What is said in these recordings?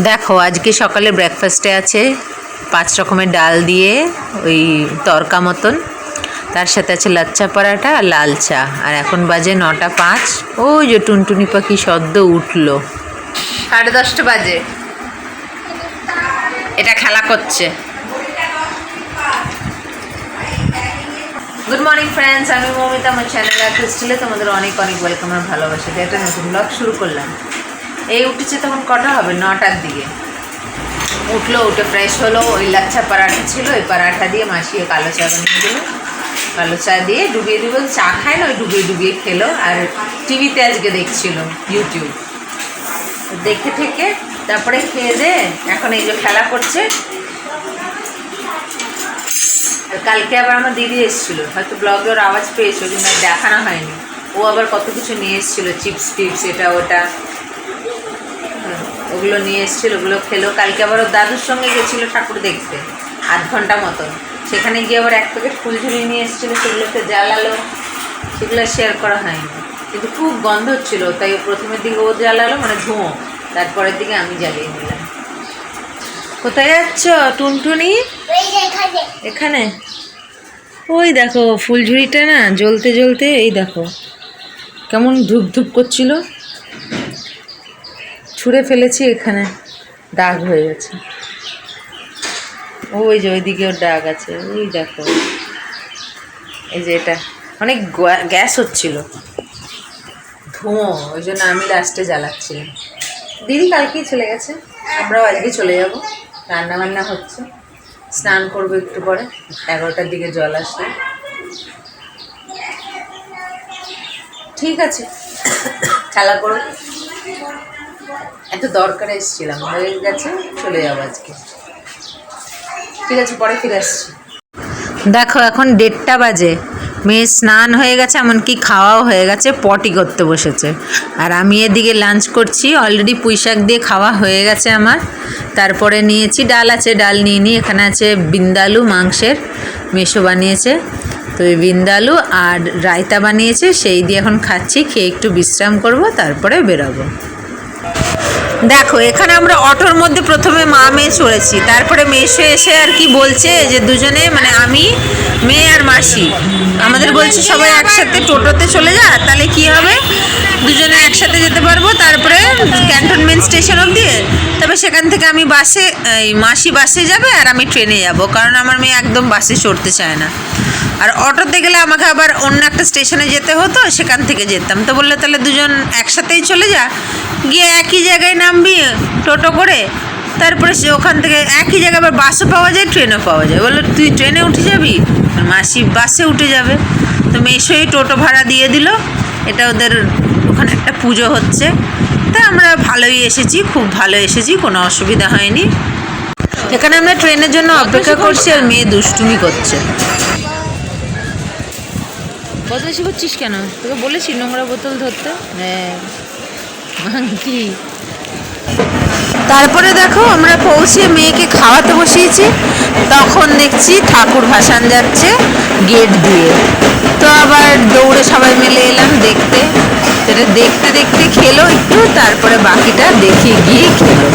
দেখো, আজকে সকালে ব্রেকফাস্টে আছে পাঁচ রকমের ডাল দিয়ে ওই তরকা মতন। তার সাথে আছে লাচ্চা পরাঠা আর লাল চা। আর এখন বাজে নটা পাঁচ। ওই যে টুনটুনি পাখি সদ্য উঠল। সাড়ে দশটা বাজে। এটা খেলা করছে। গুড মর্নিং ফ্রেন্ডস আমি মমিতা, আমার চ্যানেল ক্রিস্টালে তোমাদের অনেক অনেক ওয়েলকাম আর ভালোবাসা দিয়ে একটা নতুন ব্লগ শুরু করলাম। এই উঠেছে তখন কটা হবে? নটার দিকে। উঠল, উঠে ফ্রেশ হলো, ওই লাচ্ছা পরাঠা ছিল, ওই পরাঠা দিয়ে মাসিয়ে কালো চা বানিয়ে দিল। কালো চা দিয়ে ডুবিয়ে ডুবিয়ে চা খায় না, ওই ডুবিয়ে ডুবিয়ে খেলো, আর টিভিতে আজকে দেখছিল ইউটিউব দেখে থেকে তারপরে খেয়ে দে, এখন এই যে খেলা করছে। কালকে আবার আমার দিদি এসেছিল, হয়তো ব্লগে ওর আওয়াজ পেয়েছে আর দেখানো হয়নি। ও আবার কত কিছু নিয়ে এসেছিল, চিপস টিপস, এটা ওটা। ওগুলো নিয়ে এসেছিল, ওগুলো খেলো। কালকে আবার ওর দাদুর সঙ্গে গেছিল ঠাকুর দেখতে, আধ ঘণ্টা মতন সেখানে গিয়ে আবার এক প্যাকেট ফুলঝুরি নিয়ে এসেছিল সেগুলোতে জ্বালালো। সেগুলো শেয়ার করা হয়নি। কিন্তু খুব গন্ধ হচ্ছিল, তাই প্রথমের দিকে ও জ্বালালো মানে ধোঁয়া। তারপরের দিকে আমি জ্বালিয়ে নিলাম কোথায় যাচ্ছ, টুনটুনি? এখানে। ওই দেখো ফুলঝুরিটা না জ্বলতে জ্বলতে, এই দেখো, কেমন ধূপ ধূপ করছিল। ছুঁড়ে ফেলেছি, এখানে দাগ হয়ে গেছে। ওই যে ওইদিকে ওর দাগ আছে ওই দেখো। এই যে এটা, অনেক গ্যা- গ্যাস হচ্ছিল। ধোঁয়া, ওই জন্য আমি লাস্টে জ্বালাচ্ছিলাম। দিদি কালকেই চলে গেছে, আমরাও আজকে চলে যাব। রান্না বান্না হচ্ছে। স্নান করব একটু পরে, এগারোটার দিকে জল আসবে ঠিক আছে, খেলা করো। এত দরকারে এসেছিলাম, হয়ে গেছে, চলে যাব আজকে। ঠিক আছে, পরে ফিরে আসছি। দেখো, এখন দেড়টা বাজে। মেয়ে স্নান হয়ে গেছে, এমনকি খাওয়াও হয়ে গেছে, পটি করতে বসেছে। আর আমি এদিকে লাঞ্চ করছি, অলরেডি পুঁই শাক দিয়ে খাওয়া হয়ে গেছে আমার। তারপরে নিয়েছি ডাল আছে, ডাল নিয়ে নিই। এখানে আছে বিন্দালু মাংসের, মেশো বানিয়েছে। তো এই বিন্দালু আর রায়তা বানিয়েছে, সেই দিয়ে এখন খাচ্ছি, খেয়ে একটু বিশ্রাম করব, তারপরে বেরোবো। দেখো, এখানে আমরা অটোর মধ্যে প্রথমে মা মেয়ে চড়েছি। তারপরে মেশো এসে আর কি বলছে যে দুজনে মানে আমি, মেয়ে আর মাসি। আমাদের বলছে সবাই একসাথে টোটোতে চলে যা, তাহলে কি হবে? দুজনে একসাথে যেতে পারব, তারপরে ক্যান্টনমেন্ট স্টেশন অবধি। তবে সেখান থেকে আমি বাসে, এই মাসি বাসে যাবে আর আমি ট্রেনে যাব, কারণ আমার মেয়ে একদম বাসে চড়তে চায় না। আর অটোতে গেলে আমাকে আবার অন্য একটা স্টেশনে যেতে হতো, সেখান থেকে যেতাম। তো বললে তাহলে দুজন একসাথেই চলে যা, গিয়ে একই জায়গায় নামবি, টোটো করে, তারপরে সে ওখান থেকে একই জায়গায় আবার বাসও পাওয়া যায়, ট্রেনও পাওয়া যায়। বলল, তুই ট্রেনে উঠে যাবি? মাসি বাসে উঠে যাবে। তো মেশোই টোটো ভাড়া দিয়ে দিল। এটা ওদের ওখানে একটা পুজো হচ্ছে। তা আমরা ভালোই এসেছি, খুব ভালো এসেছি, কোনো অসুবিধা হয়নি। এখানে আমরা ট্রেনের জন্য অপেক্ষা করছি, আর মেয়ে দুষ্টুমি করছে। বদমাইশি করছিস কেন? তোকে বলেছি নোংরা বোতল ধরতে। হ্যাঁ। কি তারপরে দেখো আমরা পৌঁছে মেয়েকে খাওয়াতে বসিয়েছি। তখন দেখছি ঠাকুর ভাসান যাচ্ছে গেট দিয়ে। তো আবার দৌড়ে সবাই মিলে এলাম দেখতে। সেটা দেখতে দেখতে খেলো একটু তারপরে বাকিটা দেখে গিয়ে খেলো।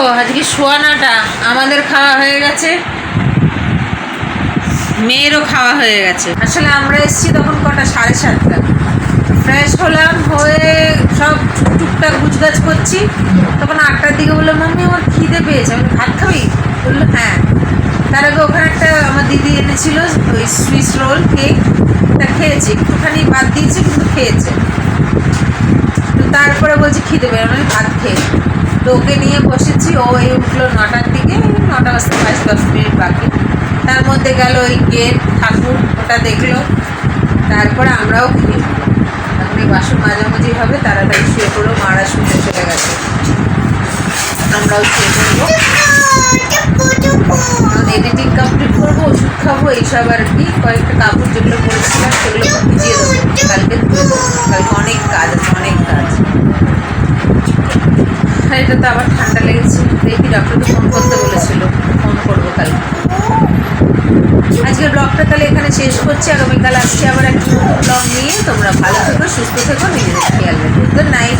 দেখো, আজকে শোয়ানাটা আমাদের খাওয়া হয়ে গেছে। মেয়েরও খাওয়া হয়ে গেছে। আসলে আমরা এসেছি তখন কটা? সাড়ে সাতটা। ফ্রেশ হলাম, হয়ে সব টুকটাক গুছগাছ করছি। তখন আটটার দিকে বলল, মাম্মি, আমার খিদে পেয়েছে, আমি ভাত খাবি? বলল হ্যাঁ। তার আগে ওখানে একটা আমার দিদি এনেছিল, ওই সুইস রোল কেক তা খেয়েছি, একটুখানি বাদ দিয়েছে, কিন্তু খেয়েছে। তো তারপরে বলছি, খিদে পেয়ে আমি ভাত খেয়ে ওকে নিয়ে বসেছি, ও এই উঠল নটার দিকে নটা বাজতে পাঁচ দশ মিনিট বাকি। তার মধ্যে গেল ওই গেট, ঠাকুর, ওটা দেখল। তারপরে আমরাও খেয়ে এই বাসন মাঝামাঝি হবে, তাড়াতাড়ি শুয়ে পড়ো, মারা শুতে চলে গেছে। আমরাও শুয়ে পড়ব। এডিটিং কমপ্লিট করব, ওষুধ খাব, এইসব আর কি। কয়েকটা কাপড় যেগুলো পরেছিলাম, সেগুলো ভিজিয়ে দেবো। কালকে কালকে অনেক কাজ আছে, অনেক কাজ। আর এটা তো আবার ঠান্ডা লেগেছে? দেখি ডক্টরকে ফোন করতে বলেছিল। ফোন করব কাল। আজকের ব্লগটা তাহলে এখানে শেষ করছি আগামীকাল আসছি আবার একটা ব্লগ নিয়ে। তোমরা ভালো থেকো, সুস্থ থেকো, নিজেদের খেয়াল রাখো। Good night